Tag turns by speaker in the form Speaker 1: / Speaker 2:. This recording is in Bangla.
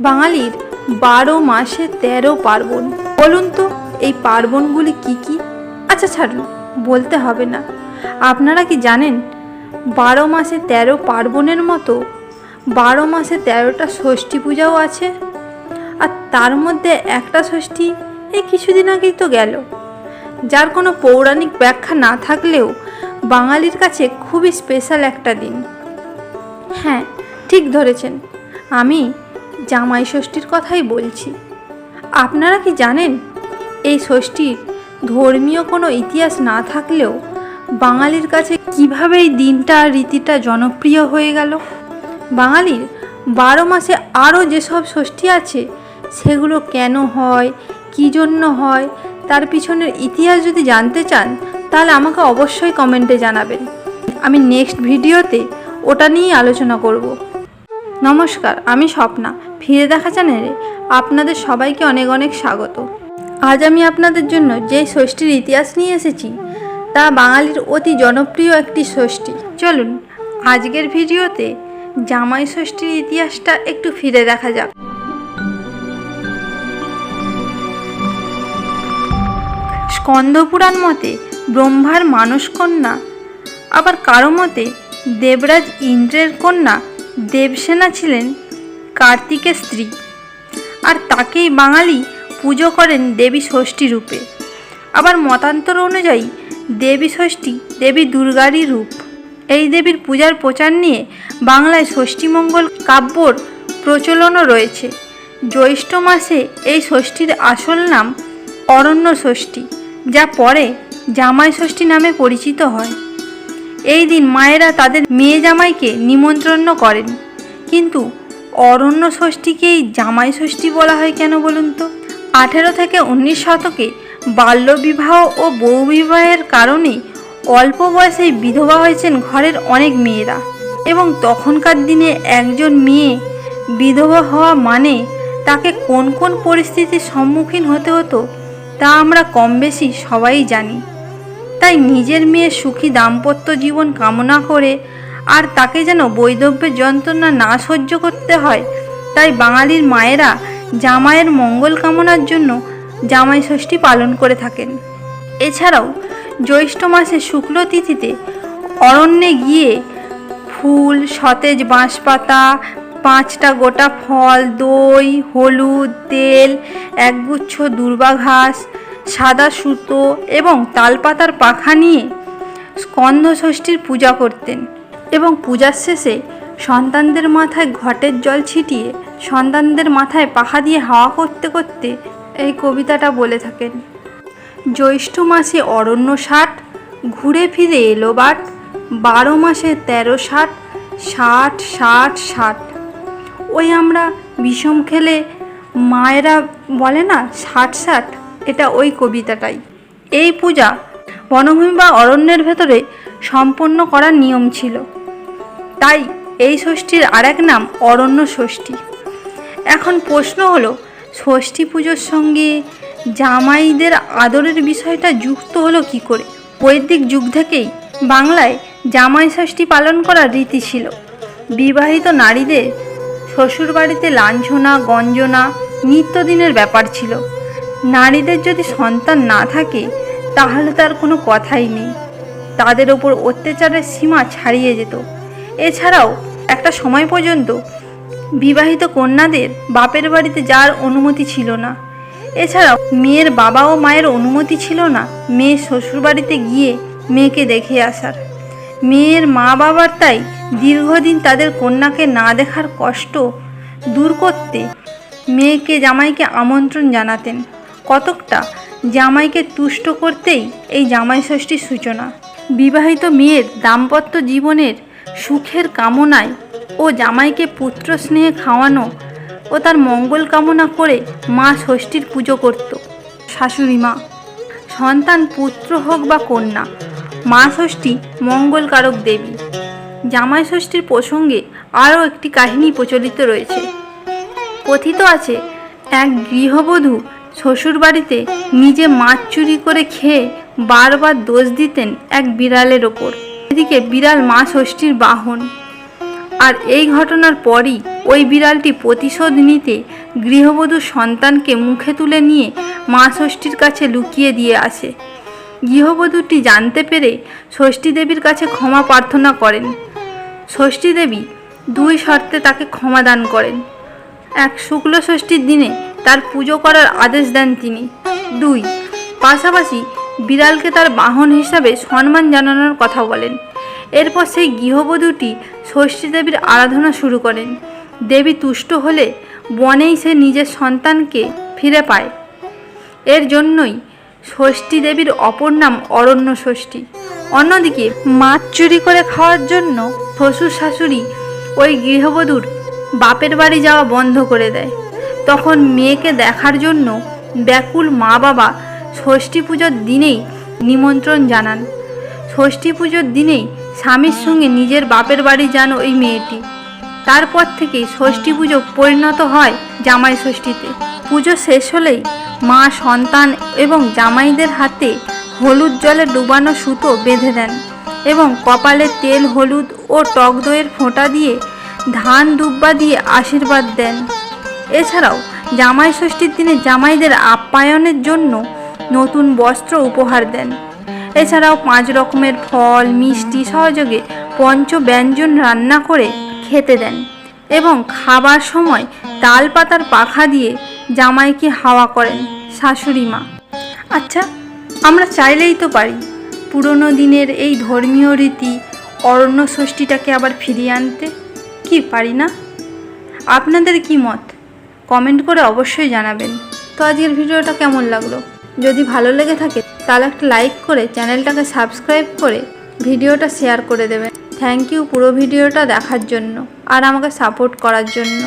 Speaker 1: বাঙালির বারো মাসে তেরো পার্বণ। বলুন তো, এই পার্বণগুলি কি কি? আচ্ছা ছাড়ুন, বলতে হবে না। আপনারা কি জানেন, বারো মাসে তেরো পার্বণের মতো বারো মাসে তেরোটা ষষ্ঠী পূজাও আছে? আর তার মধ্যে একটা ষষ্ঠী এই কিছুদিন আগেই তো গেল। যার কোনো পৌরাণিক ব্যাখ্যা না থাকলেও বাঙালির কাছে খুবই স্পেশাল একটা দিন। হ্যাঁ ঠিক ধরেছেন। আমি জামাই ষষ্ঠীর কথাই বলছি। আপনারা কি জানেন, এই ষষ্ঠীর ধর্মীয় কোনো ইতিহাস না থাকলেও বাঙালির কাছে কীভাবে এই দিনটা রীতিটা জনপ্রিয় হয়ে গেল? বাঙালির বারো মাসে আরও যেসব ষষ্ঠী আছে, সেগুলো কেন হয়, কী জন্য হয়, তার পিছনের ইতিহাস যদি জানতে চান, তাহলে আমাকে অবশ্যই কমেন্টে জানাবেন। আমি নেক্সট ভিডিওতে ওটা নিয়েই আলোচনা করব। নমস্কার, আমি স্বপ্না, ফিরে দেখা চ্যানেলে আপনাদের সবাইকে অনেক অনেক স্বাগত। আজ আমি আপনাদের জন্য যেই ষষ্ঠীর ইতিহাস নিয়ে এসেছি, তা বাঙালির অতি জনপ্রিয় একটি ষষ্ঠী। চলুন, আজকের ভিডিওতে জামাই ষষ্ঠীর ইতিহাসটা একটু ফিরে দেখা যাক। স্কন্দপুরাণ মতে ব্রহ্মার মানস কন্যা, আবার কারও মতে দেবরাজ ইন্দ্রের কন্যা দেবসেনা ছিলেন কার্তিকের স্ত্রী। আর তাকেই বাঙালি পুজো করেন দেবী ষষ্ঠী রূপে। আবার মতান্তর অনুযায়ী দেবী ষষ্ঠী দেবী দুর্গারই রূপ। এই দেবীর পূজার প্রচার নিয়ে বাংলায় ষষ্ঠীমঙ্গল কাব্যর প্রচলনও রয়েছে। জ্যৈষ্ঠ মাসে এই ষষ্ঠীর আসল নাম অরণ্য ষষ্ঠী, যা পরে জামাই ষষ্ঠী নামে পরিচিত হয়। এই দিন মায়েরা তাদের মেয়ে জামাইকে নিমন্ত্রণ করেন। কিন্তু অরণ্য ষষ্ঠীকেই জামাই ষষ্ঠী বলা হয় কেন বলুন তো? আঠেরো থেকে উনিশ শতকে বাল্যবিবাহ ও বহুবিবাহের কারণে অল্প বয়সেই বিধবা হয়েছেন ঘরের অনেক মেয়েরা এবং তখনকার দিনে একজন মেয়ে বিধবা হওয়া মানে তাকে কোন কোন পরিস্থিতির সম্মুখীন হতে হতো তা আমরা কম বেশি সবাই জানি। তাই নিজের মেয়ের সুখী দাম্পত্য জীবন কামনা করে আর তাকে যেন বৈধব্যের যন্ত্রণা না সহ্য করতে হয়, তাই বাঙালির মায়েরা জামাইয়ের মঙ্গল কামনার জন্য জামাই ষষ্ঠী পালন করে থাকেন। এছাড়াও জ্যৈষ্ঠ মাসে শুক্ল তিথিতে অরণ্যে গিয়ে ফুল, সতেজ বাঁশপাতা, পাঁচটা গোটা ফল, দই, হলুদ, তেল, একগুচ্ছ দুর্বা ঘাস সাদা সুতো এবং তালপাতার পাখা নিয়ে স্কন্ধ ষষ্ঠীর পূজা করতেন এবং পূজার শেষে সন্তানদের মাথায় ঘটের জল ছিটিয়ে সন্তানদের মাথায় পাখা দিয়ে হাওয়া করতে করতে এই কবিতাটা বলে থাকেন। জ্যৈষ্ঠ মাসে অরণ্য ষাট, ঘুরে ফিরে এলো বাট, বারো মাসে তেরো ষাট ষাট ষাট ষাট। ওই আমরা বিষম খেলে মায়েরা বলে না, ষাট ষাট। এটা ওই কবিতাটাই। এই পূজা বনভূমি বা অরণ্যের ভেতরে সম্পন্ন করার নিয়ম ছিল। তাই এই ষষ্ঠীর আরেক নাম অরণ্য ষষ্ঠী। এখন প্রশ্ন হলো, ষষ্ঠী পুজোর সঙ্গে জামাইদের আদরের বিষয়টা যুক্ত হলো কি করে? বৈদিক যুগ থেকেই বাংলায় জামাই ষষ্ঠী পালন করার রীতি ছিল। বিবাহিত নারীদের শ্বশুরবাড়িতে লাঞ্ছনা, গঞ্জনা নিত্যদিনের ব্যাপার ছিল। নারীদের যদি সন্তান না থাকে, তাহলে তার কোনো কথাই নেই। তাদের ওপর অত্যাচারের সীমা ছাড়িয়ে যেত। এছাড়াও একটা সময় পর্যন্ত বিবাহিত কন্যাদের বাপের বাড়িতে যাওয়ার অনুমতি ছিল না। এছাড়াও মেয়ের বাবা ও মায়ের অনুমতি ছিল না মেয়ে শ্বশুরবাড়িতে গিয়ে মেয়েকে দেখে আসার। মেয়ের মা বাবার তাই দীর্ঘদিন তাদের কন্যাকে না দেখার কষ্ট দূর করতে মেয়েকে জামাইকে আমন্ত্রণ জানাতেন। কতকটা জামাইকে তুষ্ট করতেই এই জামাই ষষ্ঠীর সূচনা। বিবাহিত মেয়ের দাম্পত্য জীবনের সুখের কামনায় ও জামাইকে পুত্র স্নেহে খাওয়ানো ও তার মঙ্গল কামনা করে মা ষষ্ঠীর পুজো করত। শাশুড়ি মা, সন্তান পুত্র হোক বা কন্যা, মা ষষ্ঠী মঙ্গলকারক দেবী। জামাই ষষ্ঠীর প্রসঙ্গে আরও একটি কাহিনী প্রচলিত রয়েছে। কথিত আছে, এক গৃহবধূ শ্বশুরবাড়িতে নিজে মাছ চুরি করে খেয়ে বারবার দোষ দিতেন এক বিড়ালের ওপর। এদিকে বিড়াল মা ষষ্ঠীর বাহন। আর এই ঘটনার পরই ওই বিড়ালটি প্রতিশোধ নিতে গৃহবধূর সন্তানকে মুখে তুলে নিয়ে মা ষষ্ঠীর কাছে লুকিয়ে দিয়ে আসে। গৃহবধূটি জানতে পেরে ষষ্ঠী দেবীর কাছে ক্ষমা প্রার্থনা করেন। ষষ্ঠী দেবী দুই শর্তে তাকে ক্ষমা দান করেন। এক শুক্ল ষষ্ঠীর দিনে তার পুজো করার আদেশ দেন তিনি। দুই, পাশাপাশি বিড়ালকে তার বাহন হিসাবে সম্মান জানানোর কথা বলেন। এরপর সেই গৃহবধূটি ষষ্ঠী দেবীর আরাধনা শুরু করেন। দেবী তুষ্ট হলে বনেই সে নিজের সন্তানকে ফিরে পায়। এর জন্যই ষষ্ঠী দেবীর অপর নাম অরণ্য ষষ্ঠী। অন্যদিকে মাছ চুরি করে খাওয়ার জন্য শ্বশুর শাশুড়ি ওই গৃহবধূর বাপের বাড়ি যাওয়া বন্ধ করে দেয়। তখন মেয়েকে দেখার জন্য ব্যাকুল মা বাবা ষষ্ঠী পুজোর দিনেই নিমন্ত্রণ জানান। ষষ্ঠী পুজোর দিনেই স্বামীর সঙ্গে নিজের বাপের বাড়ি যান ওই মেয়েটি। তারপর থেকেই ষষ্ঠী পুজো পরিণত হয় জামাই ষষ্ঠীতে। পুজো শেষ হলেই মা, সন্তান এবং জামাইদের হাতে হলুদ জলে ডুবানো সুতো বেঁধে দেন এবং কপালে তেল, হলুদ ও টক দইয়ের ফোঁটা দিয়ে ধান, দুব্বা দিয়ে আশীর্বাদ দেন। এছাড়াও, জামাই ষষ্ঠীর দিনে জামাইদের আপ্যায়নের জন্য নতুন বস্ত্র উপহার দেন। এছাড়াও পাঁচ রকমের ফল, মিষ্টি সহযোগে পঞ্চ ব্যঞ্জন রান্না করে খেতে দেন এবং খাবার সময় তাল পাতার পাখা দিয়ে জামাইকে হাওয়া করেন শাশুড়ি মা। আচ্ছা আমরা চাইলেই তো পারি, পুরনো দিনের এই ধর্মীয় রীতি অরণ্য ষষ্ঠীটাকে আবার ফিরিয়ে আনতে, কি পারি না? আপনাদের কি মত? কমেন্ট করে অবশ্যই জানাবেন। তো আজকের ভিডিওটা কেমন লাগল? যদি ভালো লেগে থাকে, তাহলে একটা লাইক করে চ্যানেলটাকে সাবস্ক্রাইব করে ভিডিওটা শেয়ার করে দেবেন। থ্যাংক ইউ পুরো ভিডিওটা দেখার জন্য আর আমাকে সাপোর্ট করার জন্য।